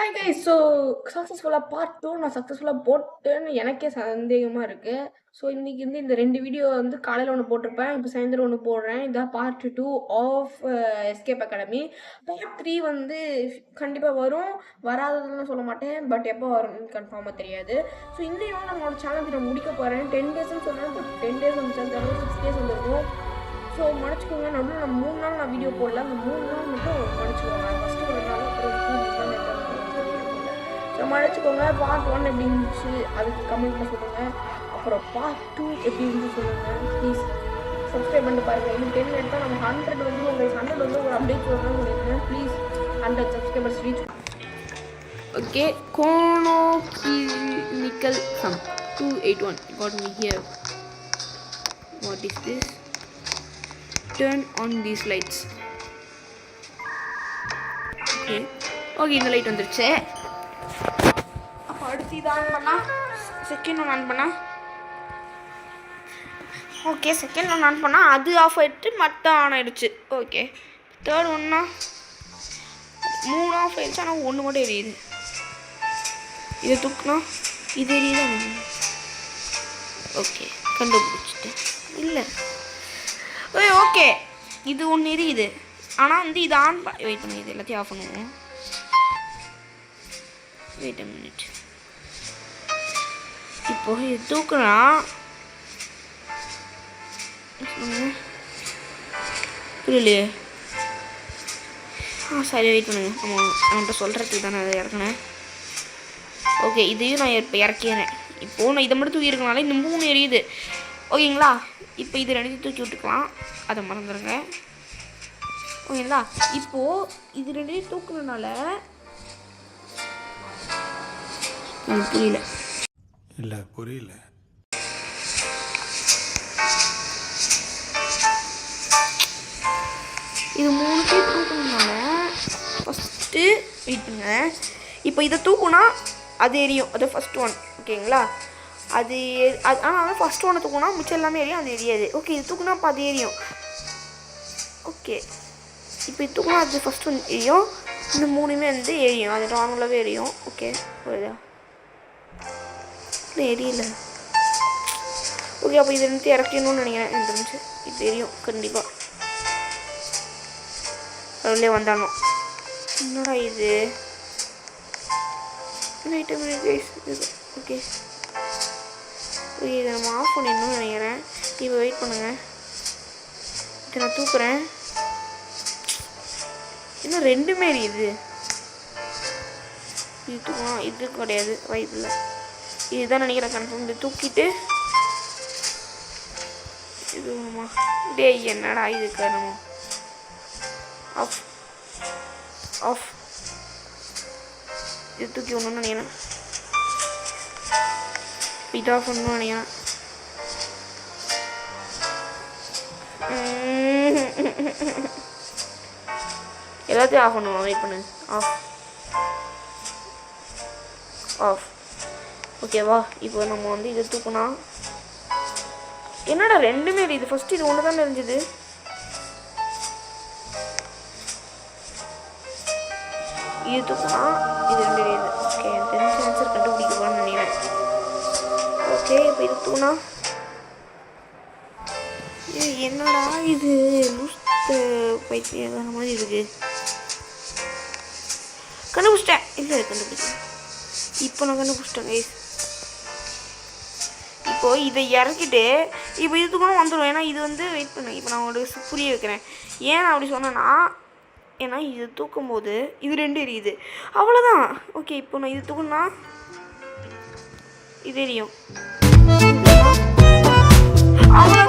Hi guys so சக்ஸஸ்ஃபுல்லாக part two நான் சக்ஸஸ்ஃபுல்லாக போட்டேன்னு எனக்கே சந்தேகமாக இருக்குது ஸோ இன்றைக்கி வந்து இந்த ரெண்டு வீடியோ வந்து காலையில் ஒன்று போட்டிருப்பேன் இப்போ சாயந்தரம் ஒன்று போடுறேன். இதான் part two of escape academy part three வந்து கண்டிப்பாக வரும். வராததுன்னு சொல்ல மாட்டேன் பட் எப்போ வரும்னு கன்ஃபார்மாக தெரியாது. ஸோ இந்த இவங்க நம்மளோட சேனல் நான் முடிக்க போகிறேன் டென் டேஸ்னு சொன்னேன் பட் டென் டேஸ் வந்துச்சு அந்த சிக்ஸ் டேஸ் வந்துருக்கும் ஸோ மன்னிச்சுக்கோங்க நடுவில் நான் மூணு நாள் நான் வீடியோ போடல. அந்த மூணு நாள் மட்டும் மடிச்சுக்கோங்க மன்னிச்சுக்கோங்க பார்ட் ஒன் எப்படி இருந்துச்சு? அதுக்கு கமெண்ட்ல சொல்லுங்கள் அப்புறம் பார்ட் டூ எப்படி இருந்துச்சு சொல்லுங்கள் ப்ளீஸ் சப்ஸ்கிரைப் பண்ணிட்டு பாருங்கள் இன்னும் டென் எடுத்தால் நம்ம ஹண்ட்ரட் வந்து உங்களுக்கு ஹண்ட்ரட் வந்து ஒரு அப்டேட் சொல்லணும்னு சொல்லியிருக்கேன் please hundred subscribers reach okay gonna clinical some. Two eight one God me here what is this turn on these lights okay okay இந்த லைட் வந்துருச்சு. அப்போ இது ஆன் பண்ணா? செகண்ட் ஒன் ஆன் பண்ணா? ஓகே செகண்ட் ஒன் ஆன் பண்ணால் அது of ஆகிட்டு மற்ற ஆன் ஆயிடுச்சு. ஓகே தேர்ட் ஒன்னா மூணு ஆஃப் ஆயிடுச்சு ஆனால் ஒன்று மட்டும் எரியுது. இதை தூக்குனா இது எரியுது? ஓகே கண்டுபிடிச்சிட்டு இல்லை. ஓய் ஓகே இது ஒன்று எரியுது. ஆனால் வந்து இது ஆன் வெயிட் பண்ணி இது எல்லாத்தையும் ஆஃப் பண்ணுவோம். வெயிட் மினிட் இப்போ இது தூக்குனா புரியலையே. ஆ சரி வெயிட் பண்ணுங்க. ஆமாம் அவன்கிட்ட சொல்கிறதுக்கு தானே அதை இறக்குனேன். ஓகே இதையும் நான் இப்போ இறக்கிறேன் இப்போது நான் இதை மட்டும் தூக்கி இருக்கனால இந்த மூணு எரியுது. ஓகேங்களா இப்போ இது ரெண்டையும் தூக்கி விட்டுக்கலாம். அதை மறந்துடுங்க ஓகேங்களா இப்போது இது ரெண்டையும் தூக்குறதுனால எனக்கு புரியல. இல்லை. புரியல. இது மூணுத்தையும் தூக்கணும்னால ஃபஸ்ட்டு வெயிட் பண்ணுங்க. இப்போ இதை தூக்குனா அது எரியும். அது ஃபஸ்ட் ஒன் ஓகேங்களா அது எரி அது ஆனால் ஃபஸ்ட் ஒன்று தூக்குனா மிச்சம் எல்லாமே எரியும். அது எரியாது. ஓகே இது தூக்குனா அப்போ அது எரியும். ஓகே இப்போ இது தூக்குனா அது ஃபஸ்ட் ஒன் எரியும். இந்த மூணுமே வந்து எரியும். அது நார்மலாகவே எரியும். ஓகே புரியுதா? தெரியல. ஓகே அப்போ இது ரெண்டு இறக்கணும்னு நினைக்கிறேன். எனக்கு தெரிஞ்சு இது தெரியும். கண்டிப்பாக அதுலேயே வந்தாலும் என்னடா இது? ஐட்டம் இது ஓகே ஓகே இதை நம்ம ஆஃப் பண்ணிடணும்னு நினைக்கிறேன். இப்போ வெயிட் பண்ணுங்கள் இதை நான் தூக்குறேன். இன்னும் ரெண்டுமே இது? இது தூக்கலாம் இது கிடையாது. வாய்ப்பில்லை இதுதான் நினைக்கிறேன் கன்ஃபார்ம் இது தூக்கிட்டு. இது டேய் என்னடா இது காரணமா ஆஃப் ஆஃப் இது தூக்கி ஒன்றுன்னு நினைக்கிறேன். இது ஆஃப் பண்ணணும்னு நினைக்கிறேன். எல்லாத்தையும் ஆஃப் பண்ணுவோம் வெயிட் பண்ணு. ஆஃப் ஆஃப் ஓகேவா இப்போ நம்ம வந்து இது தூக்குனா என்னடா ரெண்டுமே இது ஃபஸ்ட்டு இது ஒன்று தானே இருந்துச்சு இது தூக்கினா இது ரெண்டு இது ஓகே தெரிஞ்ச ஆன்சர் கண்டுபிடிக்க போகிறேன்னு நினைக்கிறேன். ஓகே இப்போ இது தூணா இது என்னடா இது? முஸ்து பைத்தியக்கார மாதிரி இருக்கு. கண்டுபிடிச்சிட்டேன். இல்லை கண்டுபிடிச்சேன் இப்போ நான் கண்டுபிடிச்சிட்டேன் கைஸ் இப்போது இதை இறக்கிட்டு இப்போ இது தூக்கணும் வந்துடும் ஏன்னா இது வந்து வெயிட் பண்ணு. இப்போ நான் உங்களுக்கு புரிய வைக்கிறேன். ஏன் அப்படி சொன்னேன்னா ஏன்னா இது தூக்கும்போது இது ரெண்டு எரியுது. அவ்வளோதான் ஓகே இப்போ நான் இது தூக்குனா இது எரியும். அவ்வளோ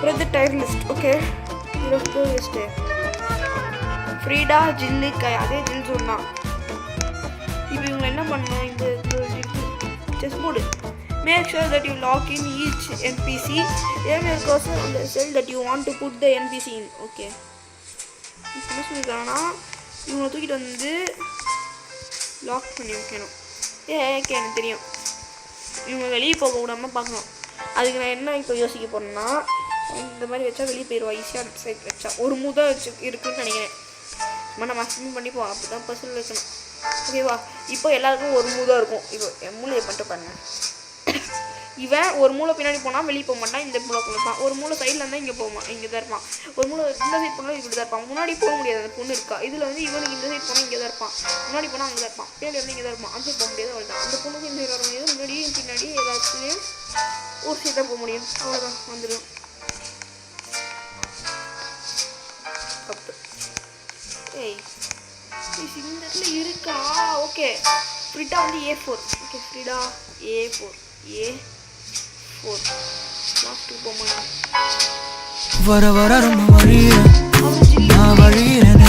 அப்புறம் இது டயர் லிஸ்ட் ஓகே இருபது லிஸ்ட்டு ஃப்ரீடா ஜில்லு கை அதே ஜில் சொன்னான் இப்போ இவங்க என்ன பண்ணோம் இந்த chess board make sure that you log in each NPC ஏன் கோசம் அந்த cell that you want to put the NPC in okay என்ன சொல்லியிருக்காங்கன்னா இவங்களை தூக்கிட்டு வந்து லாக் பண்ணி வைக்கணும். ஏ ஓகே எனக்கு தெரியும். இவங்க வெளியே போக விடாமல் பார்க்கணும். அதுக்கு நான் என்ன இப்போ யோசிக்க போகிறேன்னா இந்த மாதிரி வச்சா வெளியே போயிடுவா ஈஸியாக அந்த சைட் வச்சா. ஒரு மூதா வச்சு இருக்குன்னு நினைக்கிறேன். சும்மா நம்ம அசிங்கம் பண்ணிப்போம் அப்படி தான் பர்சனல் வைக்கணும் ஓகேவா இப்போ எல்லாருக்கும் ஒரு மூதா இருக்கும். இப்போ என் மூளையை பண்ணிட்டு பாருங்க. இவன் ஒரு மூளை பின்னாடி போனால் வெளியே போக மாட்டான் இந்த மூளைக்குள்ள இருப்பான். ஒரு மூளை சைடில் இருந்தால் இங்கே போவான் இங்கே தான் இருப்பான். ஒரு மூளை இந்த சைட் போனால் இப்படி தான் இருப்பான். முன்னாடி போக முடியாது அந்த பொண்ணு இருக்கா. இதில் வந்து இவனுக்கு இந்த சைட் போனால் இங்கே தான் இருப்பான். முன்னாடி போனால் அங்கே தான் இருப்பான். பின்னாடி வந்து இங்கே தான் இருப்பான். அந்த போக முடியாது அவ்வளோதான் அந்த பொண்ணுக்கு இந்த வர முடியாது. முன்னாடியும் பின்னாடி எல்லாத்துலேயும் ஒரு சைட் தான் போக முடியும். அவ்வளோதான் வந்துடும் இந்த இடத்துல இருக்கா? ஓகே ஃப்ரிட்டா வந்து A four okay Frida A four A four last போமா வர வர ரொம்ப வழிய அவன் ஜில்லி நான் வழியிறேனே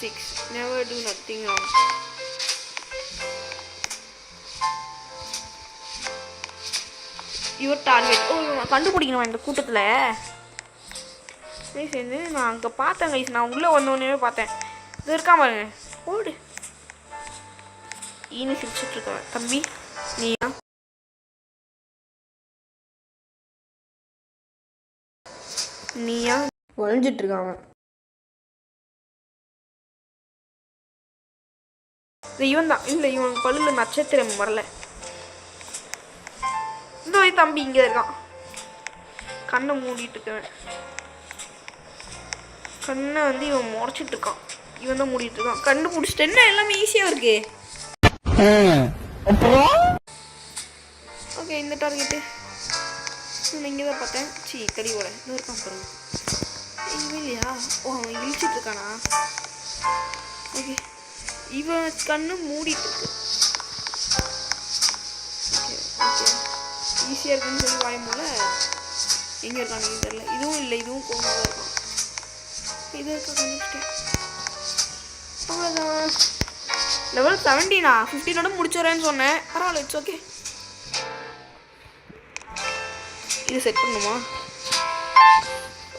6. Never do nothing wrong. Your target ஓ கண்டுபிடிக்கணும் இந்த கூட்டத்தில்? கைஸ் வந்து நான் அங்கே பார்த்தேன் கைஸ் நான் உள்ளே வந்தோடனே பார்த்தேன். இது இருக்கா பாருங்க. ஓடு. ஈனி சிரிச்சிட்ருக்கேன் தம்பி நீயா நீயா ஒழிஞ்சிட்ருக்கான் இது இவன் தான் இல்லை இவன் பல்லுல நட்சத்திரம் வரல. இந்த தம்பி இங்கே இருக்கான். கண்ணை மூடிட்டு இருக்கவன். கண்ணை வந்து இவன் முறைச்சிட்டு இருக்கான். இவன் தான் மூடிட்டு இருக்கான். கண்ணு பிடிச்சிட்டு என்ன எல்லாமே ஈஸியாக இருக்கு? ஓகே இந்த டார்கெட்டு நான் இங்கே தான் பார்த்தேன். சி தெளிவோட இன்னும் இருக்கான் பாருங்க. இல்லையா? ஓ அவன் இழிச்சிட்டு இருக்கானா? ஓகே இவன் கண்ணு மூடிட்டு இருக்கு. ஓகே ஓகே ஈஸியாக இருக்குன்னு சொல்லி வாய எங்கே இருக்கான்னு தெரியல. இதுவும் இல்லை இதுவும் கோமாக இருக்கும் இது இருக்க கண்டுபிடிச்சிட்டேன். அவ்வளோதான் லெவல் செவன்டீனா ஃபிஃப்டீனோட முடிச்சுறேன்னு சொன்னேன். பரவாயில்ல இட்ஸ் ஓகே இது செட் பண்ணுமா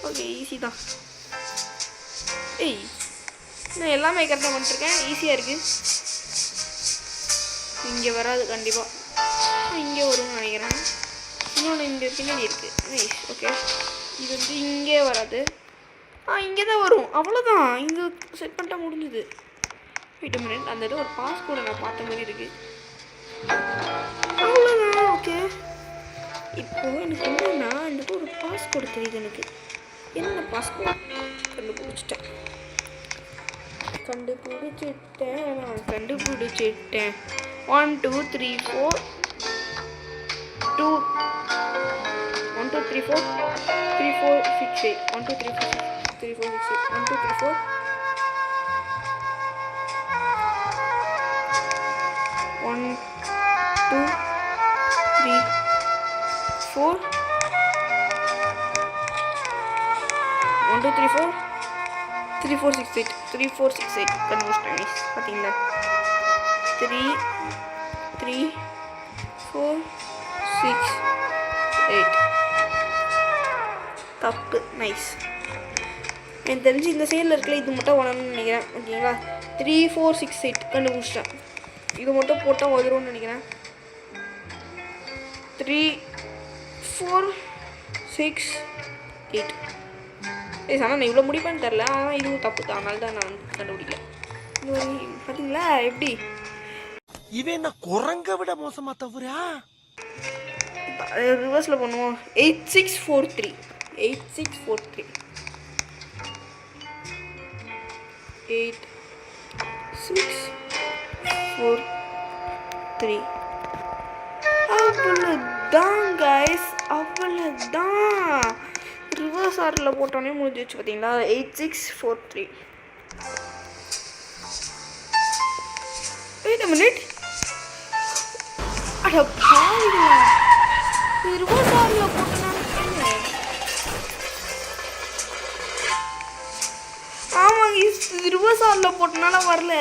ஓகே ஈஸி தான். ஏய் நான் எல்லாமே கரெக்டாக பண்ணிட்டுருக்கேன். ஈஸியாக இருக்குது இங்கே வராது கண்டிப்பாக இங்கே வரும்னு நினைக்கிறேன். இன்னொன்று இங்கே பின்னாடி இருக்குது நைஸ் ஓகே இது வந்து இங்கே வராது. ஆ இங்கே தான் வரும். அவ்வளோதான் இங்கே செட் பண்ணிட்டா முடிஞ்சுது. வெயிட் மினிட் அந்த இடம் ஒரு பாஸ்போர்ட்டை நான் பார்த்த மாதிரி இருக்குது அவ்வளோதான் ஓகே இப்போ எனக்கு என்னென்னா இந்த ஒரு பாஸ்போர்ட் தெரியுது எனக்கு. என்ன பாஸ்போர்ட் கண்டுபிடிச்சிட்டேன். கண்டுபிடிச்சிட்டேன். நான் கண்டுபிடிச்சிட்டேன். One two three four two one two three four three four six eight one two three four three four six eight one two three four one two three four one two three four three four six eight three four six eight கண்டுபிடிச்சிட்டேன் miss பார்த்தீங்களா three three four six eight தப்பு. Nice எனக்கு தெரிஞ்சு இந்த சைடில் இருக்கல இது மட்டும் வரணும்னு நினைக்கிறேன். ஓகேங்களா? த்ரீ ஃபோர் சிக்ஸ் எயிட் கண்டுபிடிச்சிட்டேன் இது மட்டும் போட்டால் வந்துரும்னு நினைக்கிறேன். த்ரீ ஃபோர் சிக்ஸ் எயிட் ஏய் ஆனால் நான் இவ்வளோ முடிப்பேன்னு தெரில. ஆனால் இதுவும் தப்பு. தான் அதனால தான் நான் வந்து கண்டுபிடிக்கல. இது பார்த்தீங்களா எப்படி? இவன் என்ன குரங்க விட மோசமா தவறா? ரிவர்ஸில் பண்ணுவோம். Eight six four three eight six four three eight six four three அவ்வளோதான் கைஸ் அவ்வளோதான் ரிவர்ஸ் ஆர்டரில் போட்டோன்னே முடிஞ்சிச்சு பார்த்தீங்களா eight six four three wait minute அட பாவிங்களா ரிவர்ஸ் போட்டோன்னா ஆமாங்க ரிவர்ஸ் ஆர்டரில் போட்டனால வரல.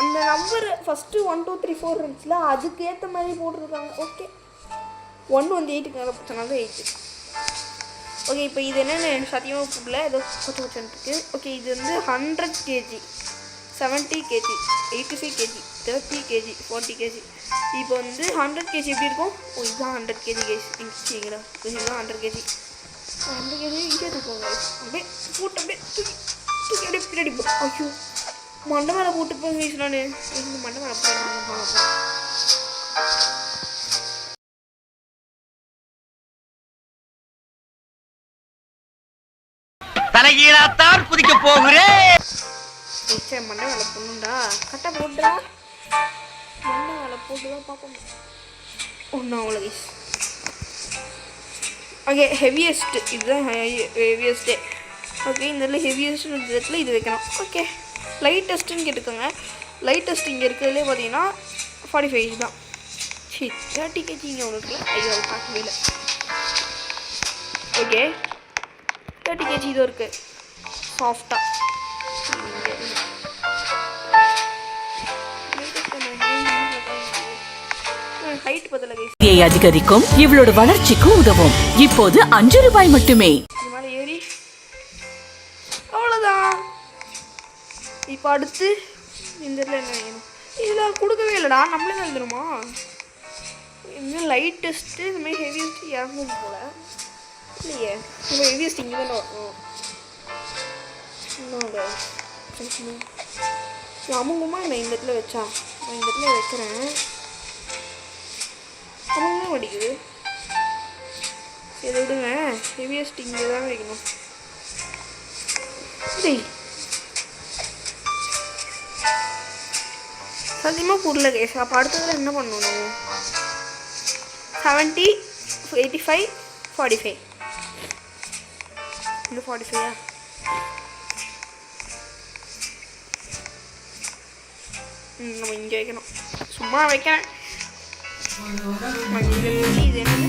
அந்த number first one two three four இருந்துச்சுல அதுக்கு ஏற்ற மாதிரி போட்டிருக்காங்க. ஓகே ஒன் வந்து எயிட்டுக்கு மேலே போட்டனால எயிட்டு ஓகே இப்போ இது என்னென்னு சத்தியமாக புரியல. ஏதோ கொச்சு கொஞ்சம் ஓகே இது வந்து hundred KG seventy KG eighty five KG thirty KG forty KG இப்போ வந்து ஹண்ட்ரட் கேஜி எப்படி இருக்கும்? ஓ இதுதான் ஹண்ட்ரட் கேஜி கேஜ் சரிங்களா இதுதான் ஹண்ட்ரட் கேஜி ஹண்ட்ரட் கேஜி இங்கே இருக்கும் அப்படியே போட்டு அப்படியே தூக்கி தூக்கி அப்படியே பின்னாடி போ. ஐயோ மண்டை மேலே போட்டு போய் guys நான். எங்கள் மண்டை மேலே போய் தலைகீழாத்தான் குதிக்க போகிறேன். சரி மண்டை மேலே போடணும்டா கரெக்டாக போட்டுடா மண்டை வேலை போட்டுதான் தான் பார்க்கணும். ஒன்றும் அவ்வளோ ஓகே ஹெவியஸ்ட் இதுதான் ஹெவியஸ்ட்டே ஓகே இந்த இடத்துல ஹெவியஸ்ட் இடத்துல இது வைக்கணும். ஓகே லைட்டஸ்ட்டுன்னு கேட்டுக்கோங்க. லைட்டஸ்ட் இங்கே இருக்கிறதுலே பார்த்தீங்கன்னா ஃபார்ட்டி ஃபைவ் தான். சரி தேர்ட்டி கேஜி இங்கே ஒன்று இருக்குல்ல ஐயோ அது பார்க்கவே இல்லை. ஓகே தேர்ட்டி கேஜி இதுவும் இருக்குது சாஃப்டாக அதிகரிக்கும் இவளோட வளர்ச்சிக்கு உதவும். இப்போது அஞ்சு ரூபாய் மட்டுமே. இது ஏறி. அவ்வளோதான் இப்போ அடுத்து இந்த இதில் என்ன வேணும்? இதில் கொடுக்கவே இல்லைடா. நம்மளே எழுதணுமா? இன்னும் லைட் டெஸ்ட்டு இந்த மாதிரி ஹெவியஸ்ட் இறங்கும் போல. இல்லையே நம்ம ஹெவியஸ்ட் இங்கே தானே வரணும் இன்னொரு அமுங்கமா நான் இந்த இடத்துல வச்சா. நான் இந்த இடத்துல வைக்கிறேன். அமுங்கமா வடிக்குது சரி விடுங்க. ஹெவியஸ்ட் இங்கே தான் வைக்கணும். டேய். சத்தியமாக புரியல கேஸ். அப்போ அடுத்ததில் என்ன பண்ணணும்? Seventy eighty five forty five இந்த ஃபார்ட்டி ஃபைவா நம்ம இங்கே வைக்கணும் சும்மா வைக்கிறேன் இது என்னது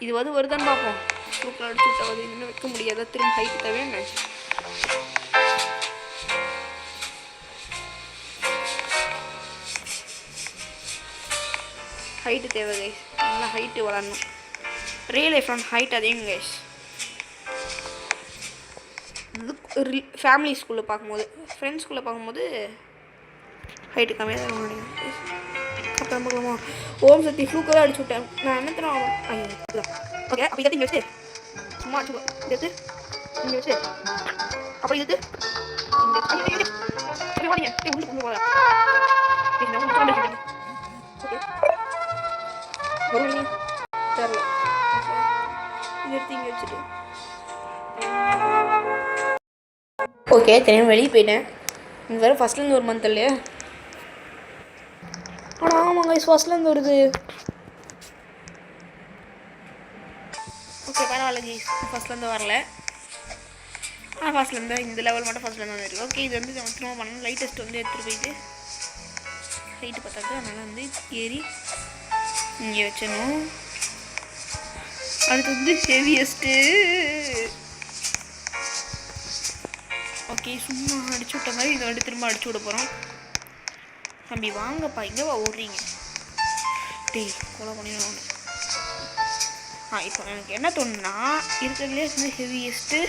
இது வந்து வருதான்னு பார்ப்போம் சூப்பராக அடிச்சு விட்டா வந்து இன்னும் வைக்க முடியாத திரும்ப ஹைட் தேவை தேவை கைஸ் நல்லா ஹைட்டு வளரணும் ரியல் லைஃப் ஆன் ஹைட் அதிகம் கைஸ் இது ஃபேமிலி ஸ்கூலில் பார்க்கும்போது ஃப்ரெண்ட்ஸ் ஸ்கூலில் பார்க்கும்போது ஹைட்டு கம்மியாக தான் முடியும் அப்புறம் பார்க்கலாமா ஓம் சக்தி ஃப்ளூக்கெல்லாம் அடிச்சு விட்டேன் நான் என்ன தரோம் ஐயோ ஓகே அப்போ இதை வச்சு சும்மா அடிச்சு எடுத்து இங்கே வச்சு அப்புறம் இது எடுத்து இங்கே ஓகே தெரியும் வெளியே போயிட்டேன். இது வேறு ஃபஸ்ட்லேருந்து ஒரு மந்த் இல்லையா. ஆனால் ஆமாங்க இது ஃபஸ்ட்லேருந்து வருது. ஓகே பரவாயில்ல ஜீஸ் ஃபஸ்ட்லேருந்து வரல. ஆ ஃபஸ்ட்லேருந்து இந்த லெவல் மட்டும் ஃபஸ்ட்லேருந்து வந்துருக்கு. ஓகே இது வந்து நம்ம திரும்ப பண்ணணும். லைட்டஸ்ட் வந்து எடுத்துகிட்டு போயிட்டு லைட்டு பார்த்தாக்க அதனால் வந்து ஏறி இங்கே வச்சிடணும். அடுத்து வந்து ஹெவியஸ்ட்டு ஓகே சும்மா அடிச்சு விட்ட மாதிரி இதை வந்து திரும்ப அடிச்சு விட போகிறோம் தம்பி வாங்கப்பா எங்கே வா ஓடுறீங்க? டேய் கொலை பண்ணிடணும் ஆ இப்போ எனக்கு என்ன தோணுன்னா இருக்கிறதுலே வந்து ஹெவியஸ்ட்டு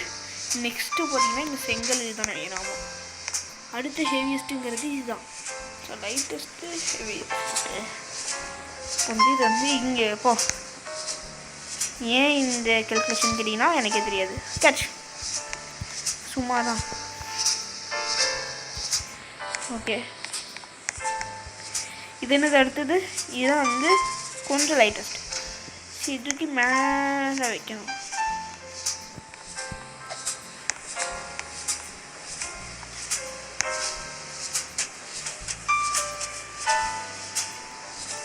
நெக்ஸ்ட்டு பார்த்தீங்கன்னா இந்த செங்கல் இதுதான். நினைக்கிறேன் அடுத்த ஹெவியஸ்ட்டுங்கிறது இதுதான். ஸோ லைட்டஸ்ட்டு ஹெவி வந்து இது வந்து இங்கே போ. ஏன் இந்த கெல்குலேஷன் கேட்டிங்கன்னா எனக்கே தெரியாது. கேட்ச் சும்மா தான் ஓகே இது என்னது அடுத்தது? இதுதான் வந்து கொஞ்சம் லைட்டஸ்ட் இதுக்கு மேலே வைக்கணும்.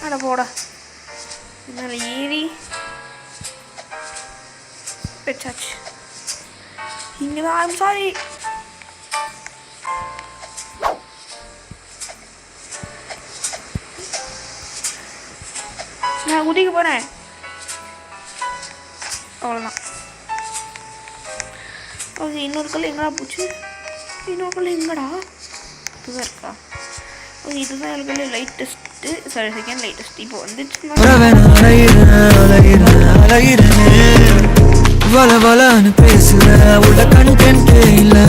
அட போடா. இதனால் ஏறி வச்சாச்சு இங்கே தான் ஐம் சாரி நான் குதிக்க போகிறேன் அவ்வளோதான் ஓகே இன்னொரு கல் எங்கடா போச்சு? இன்னொரு கல் எங்கடா இதுதான் இருக்கா? ஓகே இதுதான் இருக்கிற லைட்டஸ்ட்டு சாரி செகண்ட் லைட்டஸ்ட் இப்போ வந்துச்சு வள வளன்னு அலையிறேன் பேசுற. உள்ள கண்டென்ட் இல்லை.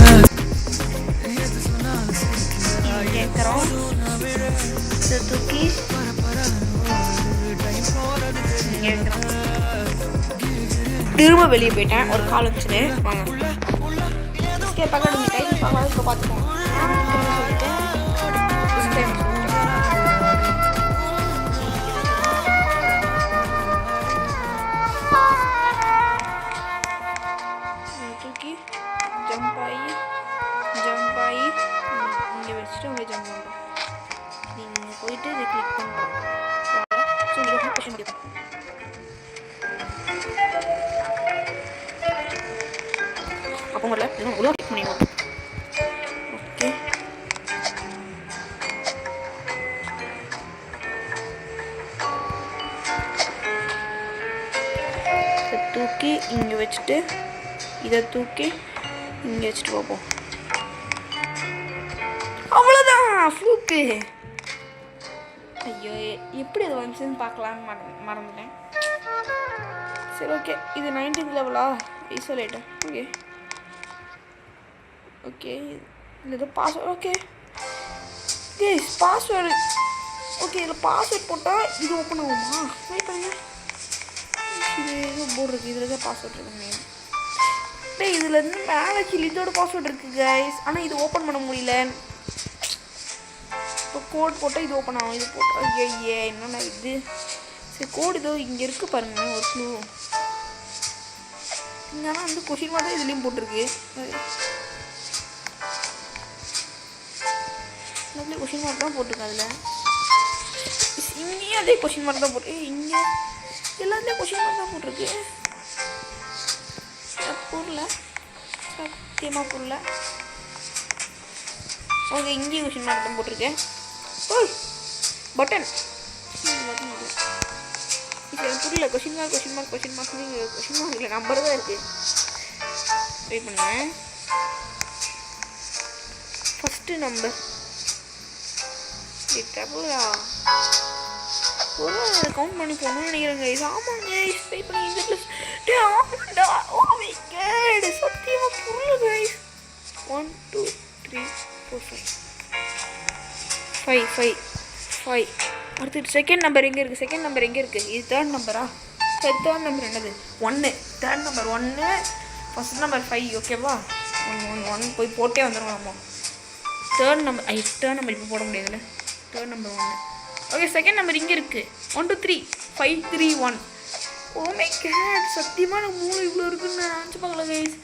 திரும்ப வெளியே போயிட்டேன். ஒரு கால் வச்சுன்னு வாங்க. ஓகே பக்கத்து டைட்டில் பார்க்கலாம் இப்போ பார்த்துக்கோங்க ஜம்ப் ஆகி ஜம்ப் ஆகி இங்கே வச்சுட்டு உங்களை ஜம்ப் பண்ணுறோம் நீங்கள் போயிட்டு இதை கிளிக் பண்ணுறோம் ஸோ முடியும். அப்போ உள்ள கிளிக் பண்ணிடுவோம் ஓகே இதை தூக்கி இங்கே வச்சுட்டு இதை தூக்கி இங்கே வச்சுட்டு பார்ப்போம் அவ்வளோதான் ஃப்ளூக்கு ஐயோ எப்படி அது வந்துச்சுன்னு பார்க்கலான்னு மற மறந்துட்டேன். சரி ஓகே இது நைன்டீன் லெவலா ஐசோலேட்டர் ஓகே ஓகே இல்லை இது password okay case password okay இதில் பாஸ்வேர்ட் போட்டால் இது ஓப்பன் ஆகுமா வெயிட் பண்ணுங்க இது ஏதோ போர்டு இருக்குது இதில் தான் பாஸ்வேர்ட் இருக்குங்க டே இதில் இருந்து மேலே கீழே இதோட பாஸ்வேர்ட் இருக்குது கைஸ் ஆனால் இது ஓப்பன் பண்ண முடியல இப்போ கோட் போட்டால் இது ஓப்பன் ஆகும் இது போட்டால் ஐயே என்னண்ணா இது சரி கோடு இதோ இங்கே இருக்குது பாருங்கள் ஒரு க்ளூ இங்கே வந்து கொஷின் மாதிரி இதுலேயும் போட்டிருக்கு எல்லாத்துலேயும் கொஷின் மார்க் தான் போட்டிருக்கு அதில். இங்கேயும் அதே கொஷின் மார்க் தான் போட்டு இங்கே எல்லாத்துலேயும் கொஷின் மார்க் தான் போட்டிருக்கு. புரியல சத்தியமாக புரியல ஓகே இங்கேயும் கொஷின் மார்க் தான் போட்டிருக்கேன் ஓய் பட்டன் பட்டன் எனக்கு புரியல. Question mark question mark question mark question mark இல்லை நம்பர் தான் இருக்குது வெயிட் பண்ணுங்க. ஃபஸ்ட்டு நம்பர் தப்புடா ஒரு கவுண்ட் பண்ணி போகணும்னு நினைக்கிறேங்க. இது ஆமாங்க வெயிட் பண்ணி இந்த ப்ளஸ் டே ஆமாண்டா. ஓ மை கேட் சத்தியமாக புரியல guys one two three four five five five five அடுத்து செகண்ட் நம்பர் எங்கே இருக்குது செகண்ட் நம்பர் எங்கே இருக்குது இது தேர்ட் நம்பரா சரி தேர்ட் நம்பர் என்னது? ஒன்று தேர்ட் நம்பர் ஒன்று ஃபஸ்ட் நம்பர் ஃபைவ் ஓகேவா ஒன் ஒன் ஒன் போய் போட்டே வந்துடுவோம் நம்ம தேர்ட் நம்பர் ஐ தேர்ட் நம்பர் இப்போ போட முடியாதுல்ல? தேர்ட் நம்பர் ஒன்று ஓகே செகண்ட் நம்பர் இங்கே இருக்குது one two three five three one oh God சத்தியமாக எனக்கு மூணு இவ்வளோ இருக்குன்னு நான் நினச்சி பார்க்கல கைஸ்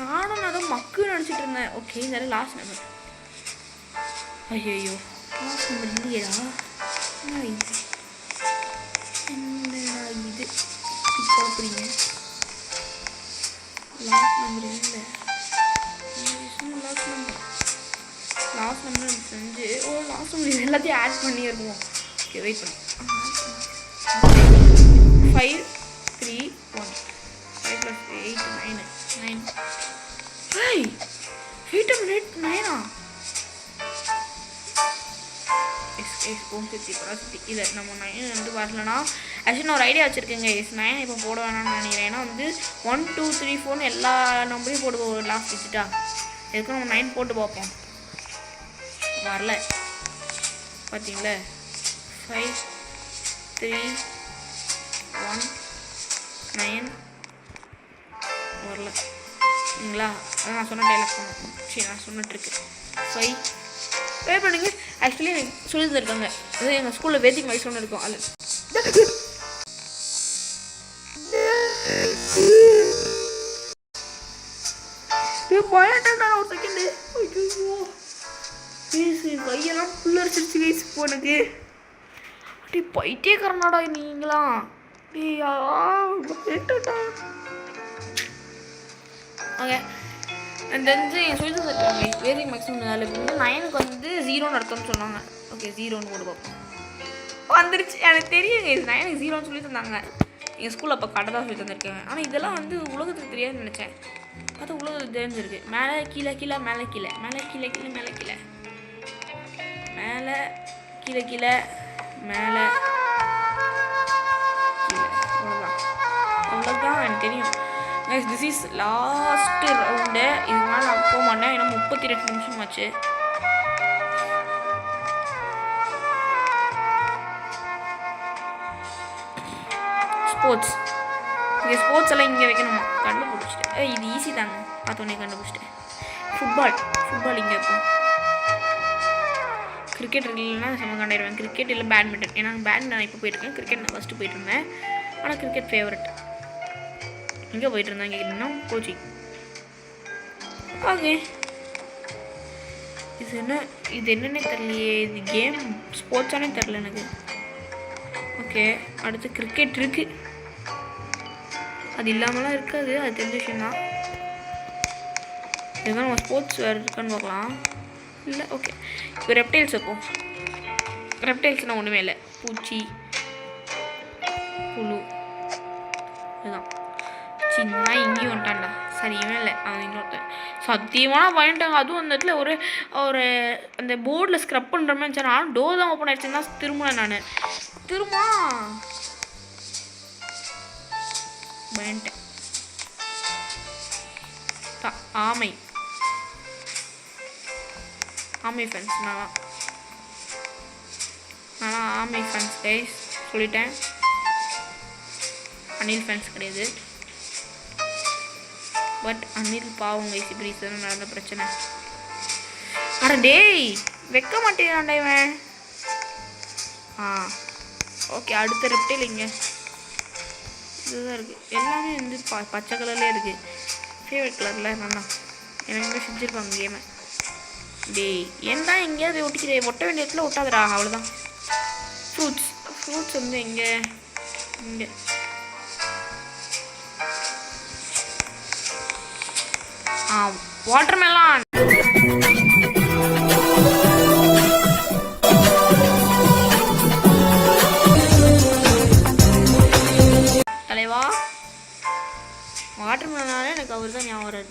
நானும் நான் தான் மக்கு நினச்சிட்டு இருந்தேன். ஓகே இந்த லாஸ்ட் நம்பர் ஐயோ லாஸ்ட் நம்பர் இல்லையடா என்ன இது? என்னடா இது? லாஸ்ட் நம்பர் இல்லை லாஸ்ட் நம்பர் லாஸ்ட் நம்பர் செஞ்சு ஓ லாஸ்ட் நம்பர் எல்லாத்தையும் ஆட் பண்ணி. ஓகே வெயிட் பண்ணு five three one five plus eight nine nine five eight eight நைனா எஸ் எஸ் ஓம் சக்தி பராசக்தி இல்லை நம்ம நைன் வந்து வரலனா ஆக்சுவலி நான் ஒரு ஐடியா வச்சுருக்கேங்க. எஸ் நைன் இப்போ போட வேணாம்னு நினைக்கிறேன். ஏன்னா வந்து ஒன் டூ த்ரீ ஃபோர்னு எல்லா நம்பரையும் போடுவோம் லாஸ்ட் டிஜிட்டா எதுக்கும் நம்ம நைன் போட்டு பார்ப்போம். வரல. பார்த்தீங்களா ஃபைவ் த்ரீ ஒன் நைன் வரல. சரிங்களா நான் சொன்ன டைலாக் பண்ணேன் சரி நான் சொன்ன ட்ரிக்கு ஃபைவ் வே பண்ணுங்க. ஆக்சுவலி எனக்கு சொல்லி தந்திருக்காங்க. அது எங்கள் ஸ்கூலில் வேதிக் வயசு ஒன்று இருக்கும். அது பயன்டா ஒரு செகண்டு ஐயோ பேசு கையெல்லாம் புல்லரிச்சிருச்சு கைஸ் போனது அப்படி போயிட்டே கரனாடா நீங்களாம். டேய் ஓகே. அந்த வந்து என் சொல்லி தந்துருக்காங்க மேக்ஸிமம் நாலு வந்து நயனுக்கு வந்து ஜீரோன்னு அர்த்தம்னு சொன்னாங்க. ஓகே ஜீரோன்னு போட்டு பார்ப்போம். வந்துருச்சு. எனக்கு தெரியுங்க இது நயனுக்கு ஜீரோன்னு சொல்லி தந்தாங்க. எங்கள் ஸ்கூலில் அப்போ கடை தான் சொல்லி தந்திருக்காங்க ஆனால் இதெல்லாம் வந்து உலகத்துக்கு தெரியாதுன்னு நினச்சேன். அது உலகத்துக்கு தெரிஞ்சிருக்கு. மேலே கீழே கீழே மேலே கீழே. மேலே கீழே கீழே மேலே கீழே. மேலே கீழே கீழே மேலே கீழே. அவ்வளோதான் அவ்வளோதான் எனக்கு தெரியும். திஸ் இஸ் லாஸ்ட்டு ரவுண்டு இதுக்கு மேலே நான் போக மாட்டேன். ஏன்னா முப்பத்தி ரெண்டு நிமிஷம் ஆச்சு. ஸ்போர்ட்ஸ் இங்கே ஸ்போர்ட்ஸ் எல்லாம் இங்கே வைக்கணுமா? கண்டுபிடிச்சிட்டேன். இது ஈஸி தாங்க. பார்த்தோன்னே கண்டுபிடிச்சிட்டேன். ஃபுட்பால் ஃபுட்பால் இங்கே இருக்கும். கிரிக்கெட் இல்லைன்னா செம்ம கண்டாயிடுவேன் கிரிக்கெட் இல்லை பேட்மிண்டன் ஏன்னா பேட்மிண்டன் நான் இப்போ போயிட்டுருக்கேன் கிரிக்கெட் நான் ஃபஸ்ட்டு போயிட்டு இருந்தேன் ஆனால் கிரிக்கெட் ஃபேவரட் எங்கே போயிட்டு இருந்தேன் கேட்டிங்கன்னா கோச்சிங் ஓகே இது என்ன? இது என்னன்னே தெரியலையே. இது கேம் ஸ்போர்ட்ஸானே தெரில எனக்கு. ஓகே அடுத்து கிரிக்கெட் இருக்குது அது இல்லாமலாம் இருக்காது. அது தெரிஞ்ச விஷயம் தான் இதுதான் நம்ம ஸ்போர்ட்ஸ் வேறு இருக்கான்னு பார்க்கலாம். இல்லை ஓகே இப்போ ரெப்டைல்ஸ் வைப்போம். ரெப்டைல்ஸ்னால் ஒன்றுமே இல்லை. பூச்சி புழு இதுதான். சின்ன இங்கேயும் வந்துட்டான்டா. சரி இவன் இல்லை. அவன் இன்னொருத்தன். சத்தியமான பயன்ட்டாங்க அதுவும் அந்த இடத்துல ஒரு ஒரு அந்த போர்டில் ஸ்க்ரப் பண்ணுற மாதிரி இருந்துச்சு நானும் டோர் தான் ஓப்பன் ஆகிடுச்சுன்னு தான் திரும்பினேன் நான் திரும்ப பயன்ட்டேன் ஆமை. ஆமை ஃபேன்ஸ் நான் நான் ஆமை ஃபேன்ஸ் கைஸ் சொல்லிட்டேன். அனில் ஃபேன்ஸ் கிடையாது. பட் அனில் பாவம் கைஸ் இப்படி தானே நடந்த பிரச்சனை. அட டேய் வைக்க மாட்டேங்கிறான்டா இவன். ஆ ஓகே அடுத்த ரெப்டைல் இங்கே. இதுதான் இருக்குது எல்லாமே வந்து ப பச்சை கலர்லேயே இருக்குது ஃபேவரட் கலரில் நல்லா. எனக்கு செஞ்சுருப்பாங்க கேமை டேய் ஏன்டா எங்கேயாவது ஒட்டிக்கிறே ஒட்ட வேண்டிய இடத்துல ஒட்டாதடா அவ்வளோதான் ஃப்ரூட்ஸ் ஃப்ரூட்ஸ் வந்து எங்கே? இங்கே. ஆ வாட்டர் மெலான் தலைவா வாட்டர் எனக்கு அவர் தான் ஞாபகம் வராது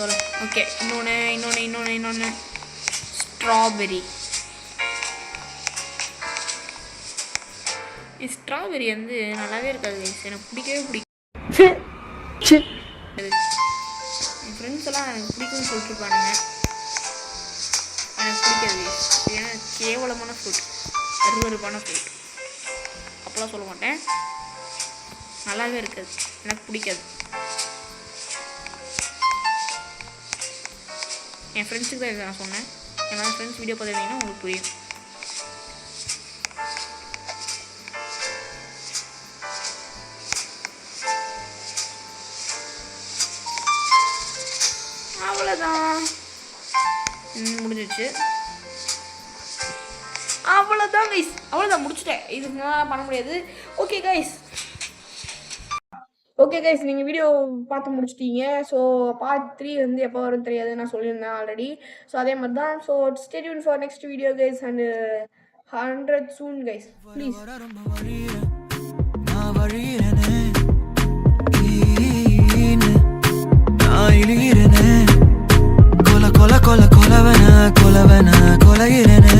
ஓகே இன்னொன்று இன்னொன்று இன்னொன்று இன்னொன்று ஸ்ட்ராபெரி ஸ்ட்ராபெரி வந்து நல்லாவே இருக்காது guys. எனக்கு பிடிக்கவே பிடிக்கும் என் ஃப்ரெண்ட்ஸ் எல்லாம் எனக்கு பிடிக்கும்னு சொல்லிட்டுருப்பானுங்க. எனக்கு பிடிக்காது. ஏன்னா கேவலமான ஃப்ரூட் அருவருப்பான ஃப்ரூட் அப்போலாம் சொல்ல மாட்டேன். நல்லாவே இருக்காது. எனக்கு பிடிக்காது. என் ஃப்ரெண்ட்ஸுக்கு தான் இதை நான் சொன்னேன். என்னால் ஃப்ரெண்ட்ஸ் வீடியோ பார்த்துருந்தீங்கன்னா உங்களுக்கு புரியும். அவ்வளோதான் ம், முடிஞ்சிருச்சு. அவ்வளோதான் கைஸ் அவ்வளோதான் முடிச்சுட்டேன். இதுக்கு பண்ண முடியாது. ஓகே கைஸ் ஓகே கைஸ் நீங்கள் வீடியோ பார்த்து முடிச்சிட்டீங்க. ஸோ பார்ட் த்ரீ வந்து எப்போ வரும் தெரியாது. நான் சொல்லியிருந்தேன் ஆல்ரெடி ஸோ அதே மாதிரி தான் so stay tuned for next video guys and hundred soon guys please ரொம்ப நான் வழியிறேனே கொல கொல கொல கொலவன கொலவன கொலையிறேனே